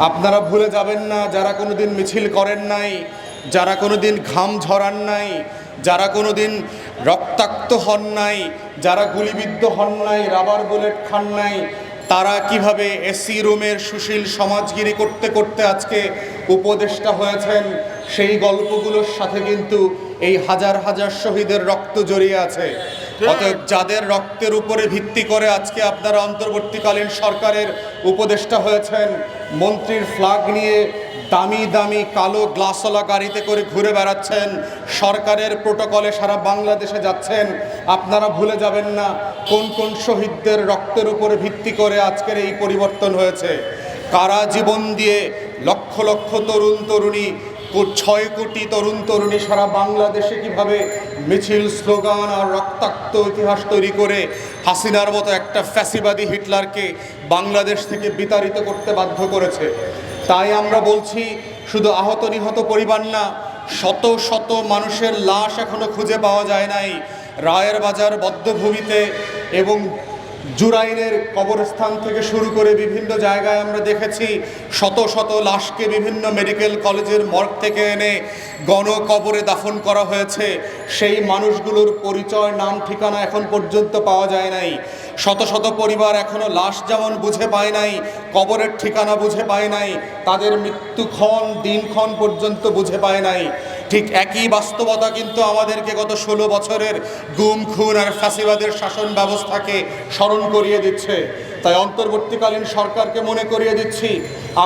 আপনারা ভুলে যাবেন না, যারা কোনো দিন মিছিল করেন নাই, যারা কোনোদিন ঘাম ঝরান নাই, যারা কোনোদিন রক্তাক্ত হন নাই, যারা গুলিবিদ্ধ হন নাই, রাবার বুলেট খান নাই, তারা কীভাবে এসি রুমের সুশীল সমাজগিরি করতে করতে আজকে উপদেষ্টা হয়েছেন, সেই গল্পগুলোর সাথে কিন্তু এই হাজার হাজার শহীদের রক্ত জড়িয়ে আছে। অতএব যাদের রক্তের উপরে ভিত্তি করে আজকে আপনারা অন্তর্বর্তীকালীন সরকারের উপদেষ্টা হয়েছেন, মন্ত্রীর ফ্লাগ নিয়ে দামি দামি কালো গ্লাসওয়ালা গাড়িতে করে ঘুরে বেড়াচ্ছেন, সরকারের প্রোটোকলে সারা বাংলাদেশে যাচ্ছেন, আপনারা ভুলে যাবেন না কোন কোন শহীদদের রক্তের উপরে ভিত্তি করে আজকের এই পরিবর্তন হয়েছে। কারা জীবন দিয়ে লক্ষ লক্ষ তরুণ তরুণী ছয় কোটি তরুণ তরুণী সারা বাংলাদেশে কীভাবে মিছিল, স্লোগান আর রক্তাক্ত ইতিহাস তৈরি করে হাসিনার মতো একটা ফ্যাসিবাদী হিটলারকে বাংলাদেশ থেকে বিতাড়িত করতে বাধ্য করেছে। তাই আমরা বলছি, শুধু আহত নিহত পরিবার না, শত শত মানুষের লাশ এখনও খুঁজে পাওয়া যায় নাই। রায়ের বাজার বদ্ধভূমিতে এবং জুরাইনের কবরস্থান থেকে শুরু করে বিভিন্ন জায়গায় আমরা দেখেছি শত শত লাশকে বিভিন্ন মেডিকেল কলেজের মর্গ থেকে এনে গণকবরে দাফন করা হয়েছে। সেই মানুষগুলোর পরিচয়, নাম, ঠিকানা এখন পর্যন্ত পাওয়া যায় নাই। শত শত পরিবার এখনও লাশ যেমন বুঝে পায় নাই, কবরের ঠিকানা বুঝে পায় নাই, তাদের মৃত্যুক্ষণ, দিনক্ষণ পর্যন্ত বুঝে পায় নাই। ঠিক একই বাস্তবতা কিন্তু আমাদেরকে গত ষোলো বছরের গুম, খুন আর ফ্যাসিবাদের শাসন ব্যবস্থাকে স্মরণ করিয়ে দিচ্ছে। তাই অন্তর্বর্তীকালীন সরকারকে মনে করিয়ে দিচ্ছি,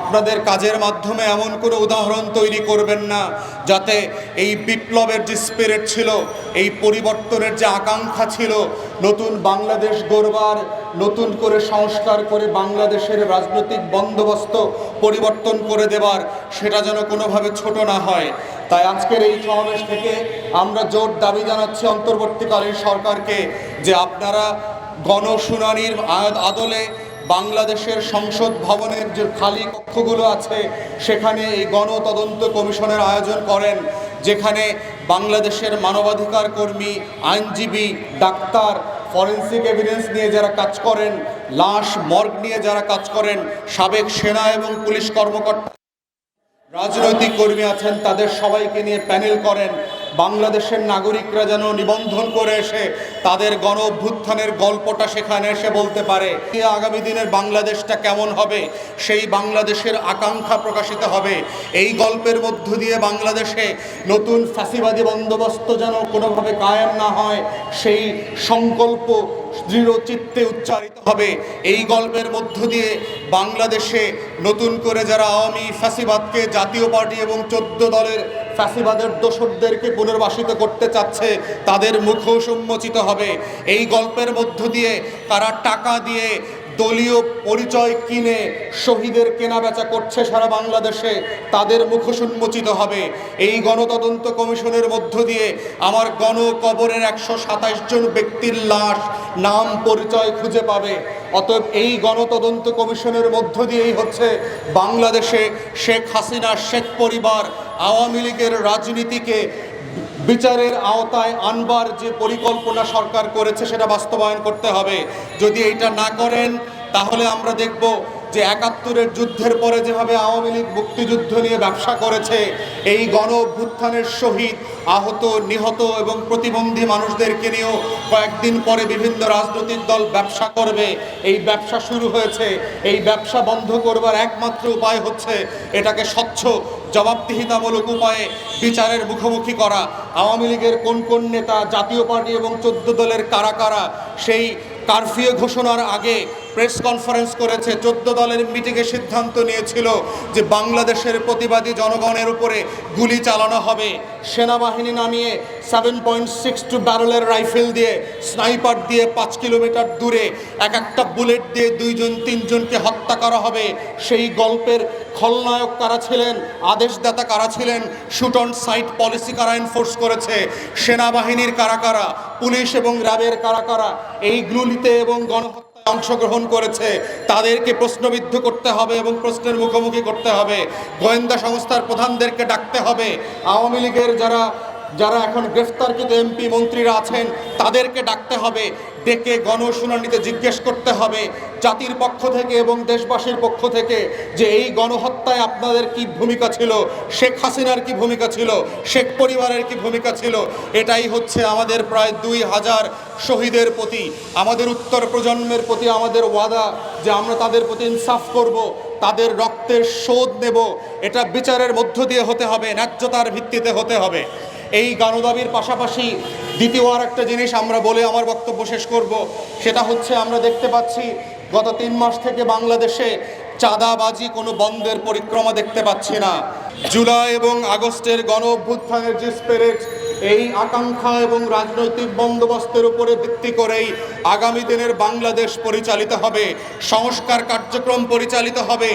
আপনাদের কাজের মাধ্যমে এমন কোনো উদাহরণ তৈরি করবেন না, যাতে এই বিপ্লবের যে স্পিরিট ছিল, এই পরিবর্তনের যে আকাঙ্ক্ষা ছিল, নতুন বাংলাদেশ গড়বার, নতুন করে সংস্কার করে বাংলাদেশের রাজনৈতিক বন্দোবস্ত পরিবর্তন করে দেবার, সেটা যেন কোনোভাবে ছোট না হয়। তাই আজকের এই সমাবেশ থেকে আমরা জোর দাবি জানাচ্ছি অন্তর্বর্তীকালীন সরকারকে যে আপনারা গণশুনানির আদলে বাংলাদেশের সংসদ ভবনের যে খালি কক্ষগুলো আছে, সেখানে এই গণতদন্ত কমিশনের আয়োজন করেন, যেখানে বাংলাদেশের মানবাধিকার কর্মী, আইনজীবী, ডাক্তার, ফরেন্সিক এভিডেন্স নিয়ে যারা কাজ করেন, লাশ, মর্গ নিয়ে যারা কাজ করেন, সাবেক সেনা এবং পুলিশ কর্মকর্তা রাজনৈতিক কর্মী আছেন, তাদের সবাইকে নিয়ে প্যানেল করেন। বাংলাদেশের নাগরিকরা যেন নিবন্ধন করে এসে তাদের গণ অভ্যুত্থানের গল্পটা সেখানে এসে বলতে পারে। আগামী দিনের বাংলাদেশটা কেমন হবে, সেই বাংলাদেশের আকাঙ্ক্ষা প্রকাশিত হবে। এই গল্পের মধ্য দিয়ে বাংলাদেশে নতুন ফাঁসিবাদী বন্দোবস্ত যেন কোনোভাবে কায়েম না হয়, সেই সংকল্প দৃঢ় চিত্তে উচ্চারিত হবে। এই গল্পের মধ্য দিয়ে বাংলাদেশে নতুন করে যারা আওয়ামী ফ্যাসিবাদকে জাতীয় পার্টি এবং চোদ্দ দলের ফ্যাসিবাদের দোষকদেরকে পুনর্বাসিত করতে চাচ্ছে, তাদের মুখও সম্মোচিত হবে। এই গল্পের মধ্য দিয়ে তারা টাকা দিয়ে দলীয় পরিচয় কিনে শহীদের কেনাবেচা করছে সারা বাংলাদেশে, তাদের মুখোন্মোচিত হবে। এই গণতদন্ত কমিশনের মধ্য দিয়ে আমার গণকবরের একশো সাতাশ জন ব্যক্তির লাশ নাম পরিচয় খুঁজে পাবে। অতএব এই গণতদন্ত কমিশনের মধ্য দিয়েই হচ্ছে বাংলাদেশে শেখ হাসিনা, শেখ পরিবার, আওয়ামী লীগের রাজনীতিকে বিচারের আওতায় আনবার যে পরিকল্পনা সরকার করেছে, সেটা বাস্তবায়ন করতে হবে। যদি এটা না করেন, তাহলে আমরা দেখব যে একাত্তরের যুদ্ধের পরে যেভাবে আওয়ামী লীগ মুক্তিযুদ্ধ নিয়ে ব্যবসা করেছে, এই গণ অভ্যুত্থানের শহীদ আহত, নিহত এবং প্রতিবন্ধী মানুষদেরকে নিয়েও কয়েকদিন পরে বিভিন্ন রাজনৈতিক দল ব্যবসা করবে। এই ব্যবসা শুরু হয়েছে। এই ব্যবসা বন্ধ করবার একমাত্র উপায় হচ্ছে এটাকে স্বচ্ছ, জবাবদিহিতামূলক উপায়ে বিচারের মুখোমুখি করা। আওয়ামী লীগের কোন কোন নেতা, জাতীয় পার্টি এবং চোদ্দ দলের কারা কারা, সেই কারফিউ ঘোষণার আগে প্রেস কনফারেন্স করেছে, চোদ্দ দলের মিটিংয়ে সিদ্ধান্ত নিয়েছিল যে বাংলাদেশের প্রতিবাদী জনগণের উপরে গুলি চালানো হবে। সেনাবাহিনী নামিয়ে সেভেন পয়েন্ট সিক্স টু ব্যারলের রাইফেল দিয়ে স্নাইপার দিয়ে পাঁচ কিলোমিটার দূরে এক একটা বুলেট দিয়ে দুইজন, তিনজনকে হত্যা করা হবে। সেই গল্পের খলনায়ক কারা ছিলেন, আদেশদাতা কারা ছিলেন শুট অন সাইট পলিসি কারা এনফোর্স করেছে, সেনাবাহিনীর কারা কারা, পুলিশ এবং র্যাবের কারা কারা এইগুলিতে এবং গণহত্যা অংশগ্রহণ করেছে, তাদেরকে প্রশ্নবিদ্ধ করতে হবে এবং প্রশ্নের মুখোমুখি করতে হবে। গোয়েন্দা সংস্থার প্রধানদেরকে ডাকতে হবে। আওয়ামী লীগের যারা যারা এখন গ্রেফতারকৃত এমপি মন্ত্রীরা আছেন, তাদেরকে ডাকতে হবে, ডেকে গণশুনানিতে জিজ্ঞেস করতে হবে জাতির পক্ষ থেকে এবং দেশবাসীর পক্ষ থেকে যে এই গণহত্যায় আপনাদের কি ভূমিকা ছিল, শেখ হাসিনার কি ভূমিকা ছিল, শেখ পরিবারের কি ভূমিকা ছিল, এটাই হচ্ছে আমাদের প্রায় দুই হাজার শহীদের প্রতি, আমাদের উত্তর প্রজন্মের প্রতি আমাদের ওয়াদা যে আমরা তাদের প্রতি ইনসাফ করব, তাদের রক্তের শোধ নেব, এটা বিচারের মধ্য দিয়ে হতে হবে, ন্যায্যতার ভিত্তিতে হতে হবে। এই গানদাবির পাশাপাশি দ্বিতীয় আর একটা জিনিস আমরা বলে আমার বক্তব্য শেষ করব, সেটা হচ্ছে আমরা দেখতে পাচ্ছি গত তিন মাস থেকে বাংলাদেশে চাঁদাবাজি, কোনো বন্ধের পরিক্রমা দেখতে পাচ্ছি না। জুলাই এবং আগস্টের গণ অভ্যুত্থানের যে স্পিরিট এই আকাঙ্ক্ষা এবং রাজনৈতিক বন্দোবস্তের উপরে ভিত্তি করেই আগামী দিনের বাংলাদেশ পরিচালিত হবে, সংস্কার কার্যক্রম পরিচালিত হবে,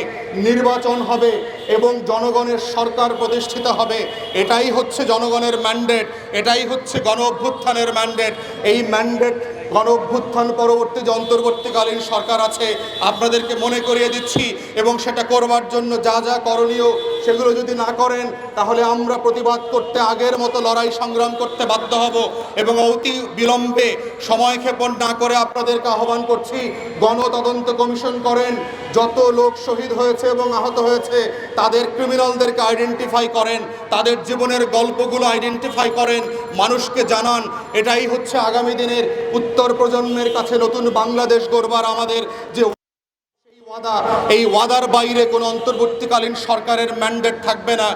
নির্বাচন হবে এবং জনগণের সরকার প্রতিষ্ঠিত হবে। এটাই হচ্ছে জনগণের ম্যান্ডেট এটাই হচ্ছে গণ অভ্যুত্থানের ম্যান্ডেট এই ম্যান্ডেট গণ অভ্যুত্থান পরবর্তী যে অন্তর্বর্তীকালীন সরকার আছে, আপনাদেরকে মনে করিয়ে দিচ্ছি এবং সেটা করবার জন্য যা যা করণীয় সেগুলো যদি না করেন, তাহলে আমরা প্রতিবাদ করতে আগের মতো লড়াই সংগ্রাম করতে বাধ্য হব এবং অতি বিলম্বে সময়ক্ষেপণ না করে আপনাদেরকে আহ্বান করছি, গণতদন্ত কমিশন করেন যত লোক শহীদ হয়েছে এবং আহত হয়েছে, তাদের ক্রিমিনালদেরকে আইডেন্টিফাই করেন, তাদের জীবনের গল্পগুলো আইডেন্টিফাই করেন, মানুষকে জানান। এটাই হচ্ছে আগামী দিনের উত্তর প্রজন্মের কাছে নতুন বাংলাদেশ গড়বার আমাদের যে ওয়াদা। এই ওয়াদার বাইরে কোনো অন্তর্বর্তীকালীন সরকারের ম্যান্ডেট থাকবে না।